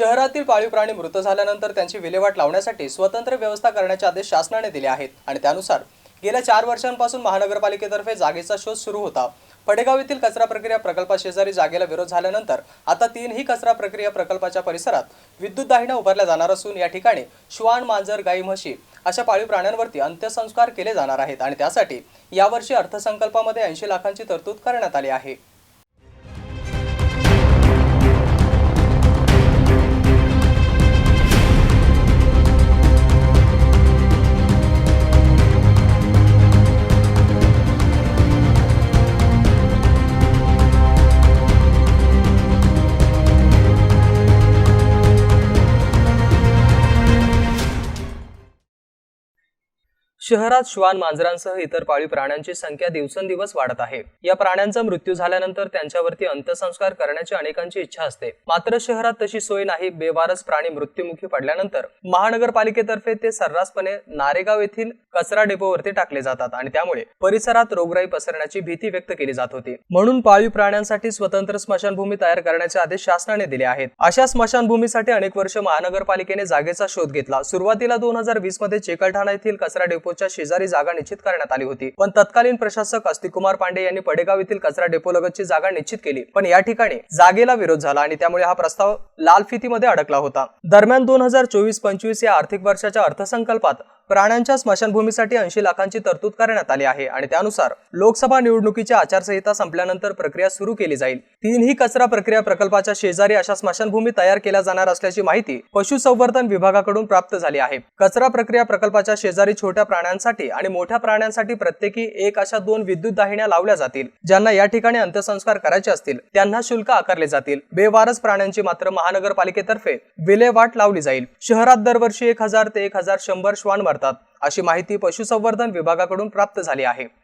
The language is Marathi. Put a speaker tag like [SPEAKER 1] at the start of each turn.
[SPEAKER 1] शहरातील पाळीव प्राणी मृत झाल्यानंतर त्यांची विल्हेवाट लावण्यासाठी स्वतंत्र व्यवस्था करण्याचे आदेश शासनाने दिले आहेत आणि त्यानुसार गेल्या चार वर्षांपासून महानगरपालिकेतर्फे जागेचा शोध सुरू होता. पडेगाव येथील कचरा प्रक्रिया प्रकल्पाशेजारी जागेला विरोध झाल्यानंतर आता तीनही कचरा प्रक्रिया प्रकल्पाच्या परिसरात विद्युत दाहिन्या उभारल्या जाणार असून या ठिकाणी श्वान मांजर गाई म्हशी अशा पाळीव प्राण्यांवरती अंत्यसंस्कार केले जाणार आहेत आणि त्यासाठी यावर्षी अर्थसंकल्पामध्ये ऐंशी लाखांची तरतूद करण्यात आली आहे. शहरात श्वान मांजरांसह इतर पाळीव प्राण्यांची संख्या दिवसेंदिवस वाढत आहे. या प्राण्यांचा मृत्यू झाल्यानंतर त्यांच्यावरती अंत्यसंस्कार करण्याची अनेकांची इच्छा असते. मात्र शहरात तशी सोय नाही बेवारस प्राणी मृत्युमुखी पडल्यानंतर महानगरपालिकेतर्फे ते सर्रासपणे नारेगाव येथील कचरा डेपोवरती टाकले जातात आणि त्यामुळे परिसरात रोगराई पसरण्याची भीती व्यक्त केली जात होती. म्हणून पाळीव प्राण्यांसाठी स्वतंत्र स्मशानभूमी तयार करण्याचे आदेश शासनाने दिले आहेत. अशा स्मशानभूमीसाठी अनेक वर्ष महानगरपालिकेने जागेचा शोध घेतला. सुरुवातीला दोन हजार वीसमध्ये चिकलठाणा येथील कचरा डेपो डेपोच्या शेजारी जागा निश्चित करण्यात आली होती. पण तत्कालीन प्रशासक अस्तिकुमार पांडे यांनी पडेगाव येथील कचरा डेपो लगतची जागा निश्चित केली. पण या ठिकाणी जागेला विरोध झाला आणि त्यामुळे हा प्रस्ताव लाल फितीमध्ये अडकला होता. दरम्यान दोन हजार चोवीस पंचवीस या आर्थिक वर्षाच्या अर्थसंकल्पात प्राण्यांच्या स्मशानभूमीसाठी ऐंशी लाखांची तरतूद करण्यात आली आहे आणि त्यानुसार लोकसभा निवडणुकीची आचारसंहिता संपल्यानंतर प्रक्रिया सुरू केली जाईल. तीनही कचरा प्रक्रिया प्रकल्पाच्या शेजारी अशा स्मशानभूमी तयार केल्या जाणार असल्याची माहिती पशुसंवर्धन विभागाकडून प्राप्त झाली आहे. कचरा प्रक्रिया प्रकल्पाच्या शेजारी छोट्या प्राण्यांसाठी आणि मोठ्या प्राण्यांसाठी प्रत्येकी एक अशा दोन विद्युत दाहिन्या लावल्या जातील ज्यांना या ठिकाणी अंत्यसंस्कार करायचे असतील. त्यांना शुल्क आकारले जातील. बेवारस प्राण्यांची मात्र महानगरपालिकेतर्फे विल्हेवाट लावली जाईल. शहरात दरवर्षी एक हजार ते एक हजार शंभर श्वान करतात. अशी माहिती पशुसंवर्धन विभागाकडून प्राप्त झाली आहे.